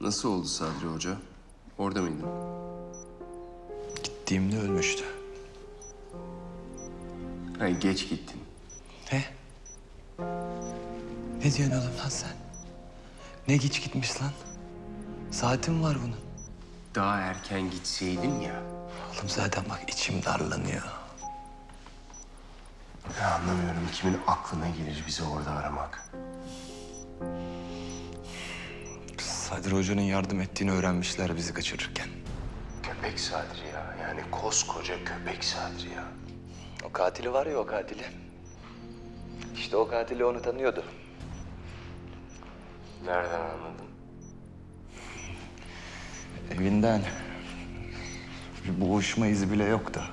Nasıl oldu Sadri Hoca? Orada mıydın? Gittiğimde ölmüştü. Hayır geç gittin. Ne? Ne diyorsun oğlum lan sen? Ne geç gitmiş lan? Saatim var bunun. Daha erken gitseydin ya. Oğlum zaten bak içim darlanıyor. Ya anlamıyorum kimin aklına gelir bizi orada aramak. Sadri Hoca'nın yardım ettiğini öğrenmişler bizi kaçırırken. Köpek Sadri ya. Yani koskoca köpek Sadri ya. O katili var ya o katili. İşte o katili onu tanıyordu. Nereden anladın? Evinden. Bir boğuşma izi bile yok da.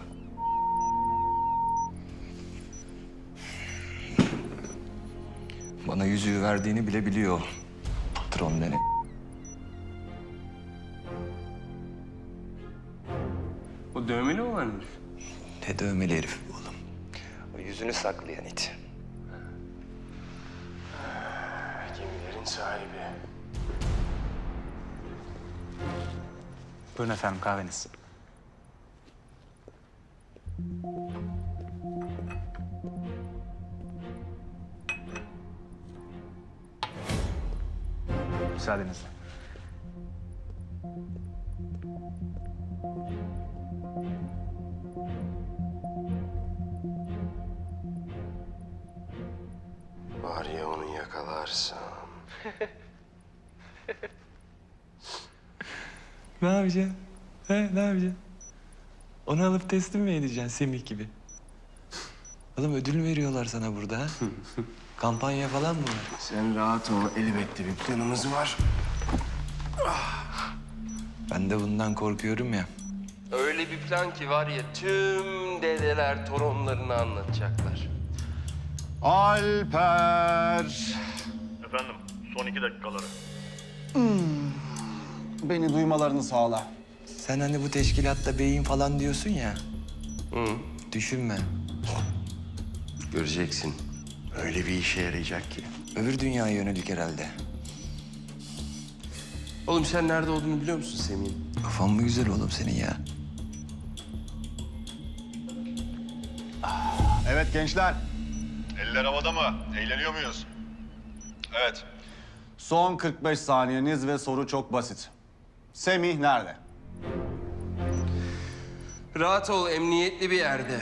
Bana yüzüğü verdiğini bile biliyor. Patron denen. Dövmeli olan herif. Ne dövmeli herif bu oğlum. O yüzünü saklayan it. Gemilerin sahibi. Buyurun efendim kahveniz. Müsaadenizle. Var ya onu yakalarsam. Ne yapacaksın? He, ne yapacaksın? Onu alıp teslim mi edeceksin Semih gibi? Oğlum ödül veriyorlar sana burada ha? Kampanya falan mı var? Sen rahat ol. Elbette bir planımız var. Ben de bundan korkuyorum ya. Öyle bir plan ki var ya tüm dedeler torunlarını anlatacaklar. Alper. Efendim, son iki dakikaları. Beni duymalarını sağla. Sen hani bu teşkilatta beyin falan diyorsun ya. Düşünme. Göreceksin. Öyle bir işe yarayacak ki. Öbür dünyaya yönelik herhalde. Oğlum sen nerede olduğunu biliyor musun Semih'in? Kafan mı güzel oğlum senin ya? Evet gençler. Eller havada mı? Eğleniyor muyuz? Evet. Son 45 saniyeniz ve soru çok basit. Semih nerede? Rahat ol, emniyetli bir yerde.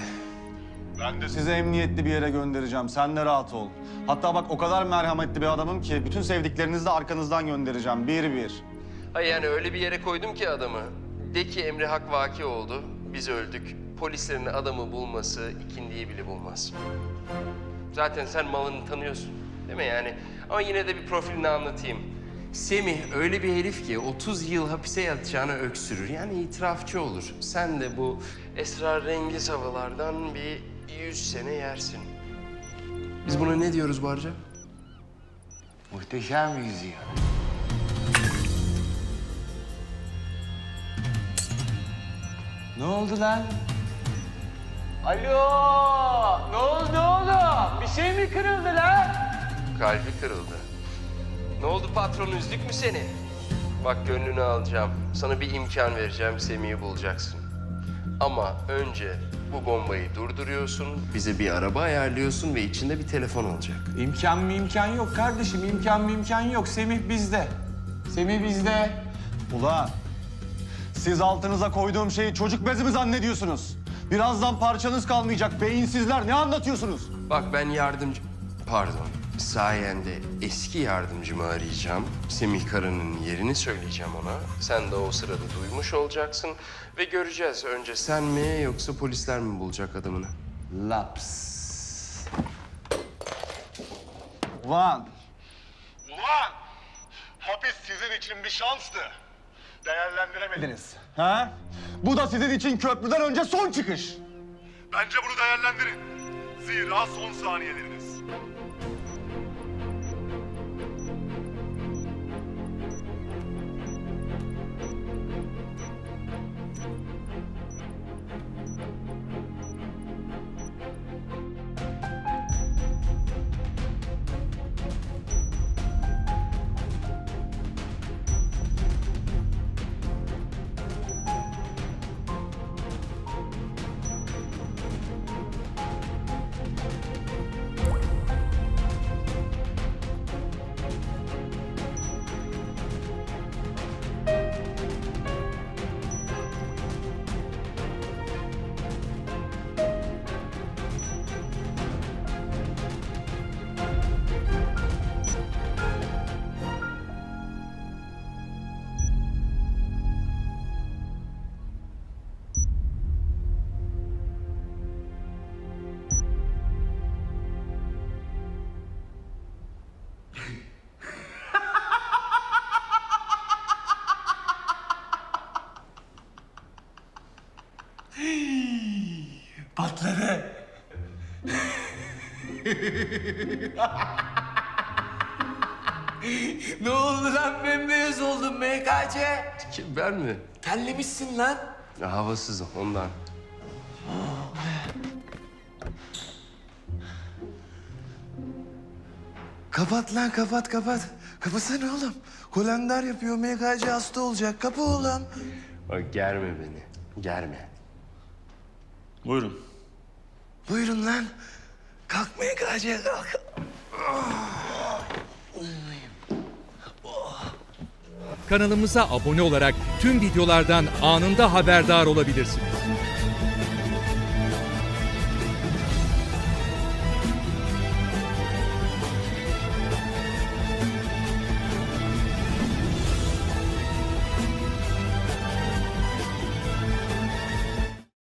Ben de Sizi emniyetli bir yere göndereceğim. Sen de rahat ol. Hatta bak o kadar merhametli bir adamım ki bütün sevdiklerinizi de arkanızdan göndereceğim. Bir bir. Hayır yani öyle bir yere koydum ki adamı. De ki emri hak vaki oldu, biz öldük. Polislerin adamı bulması ikindiyi bile bulmaz. Zaten sen malını tanıyorsun. Değil mi yani? Ama yine de bir profilini anlatayım. Semih öyle bir herif ki 30 yıl hapise yatacağını öksürür. Yani itirafçı olur. Sen de bu esrarengiz havalardan bir 100 sene yersin. Biz buna ne diyoruz Barca? Muhteşem yüzüyor. Ne oldu lan? Alo! Ne oldu ne oldu? Bir şey mi kırıldı lan? Kalbi kırıldı. Ne oldu patron üzdük mü seni? Bak gönlünü alacağım. Sana bir imkan vereceğim Semih'i bulacaksın. Ama önce bu bombayı durduruyorsun, bize bir araba ayarlıyorsun ve içinde bir telefon olacak. İmkan mı imkan yok kardeşim. imkan mı imkan yok. Semih bizde. Semih bizde. Ulan siz altınıza koyduğum şeyi çocuk bezi mi zannediyorsunuz? Birazdan parçanız kalmayacak. Beyinsizler ne anlatıyorsunuz? Bak ben yardımcı... Pardon. Sayende eski yardımcımı arayacağım. Semih Kara'nın yerini söyleyeceğim ona. Sen de o sırada duymuş olacaksın. Ve göreceğiz önce sen mi yoksa polisler mi bulacak adamını? Laps. Ulan Ulan! Hapis sizin için bir şanstı. Değerlendiremediniz. ha? Bu da sizin için köprüden önce son çıkış. Bence bunu değerlendirin. Zira son saniyeleriniz. ne oldu lan bembeyaz oldun MKC? Kim ben mi? Terlemişsin lan. Ya, havasız ondan. Kapat lan kapat kapat. Kapatsana oğlum. Kolender yapıyor. MKC hasta olacak. Kapa oğlum. Bak germe beni. Germe. Buyurun. Buyurun lan. Kalk MKC kalk. Kanalımıza abone olarak tüm videolardan anında haberdar olabilirsiniz.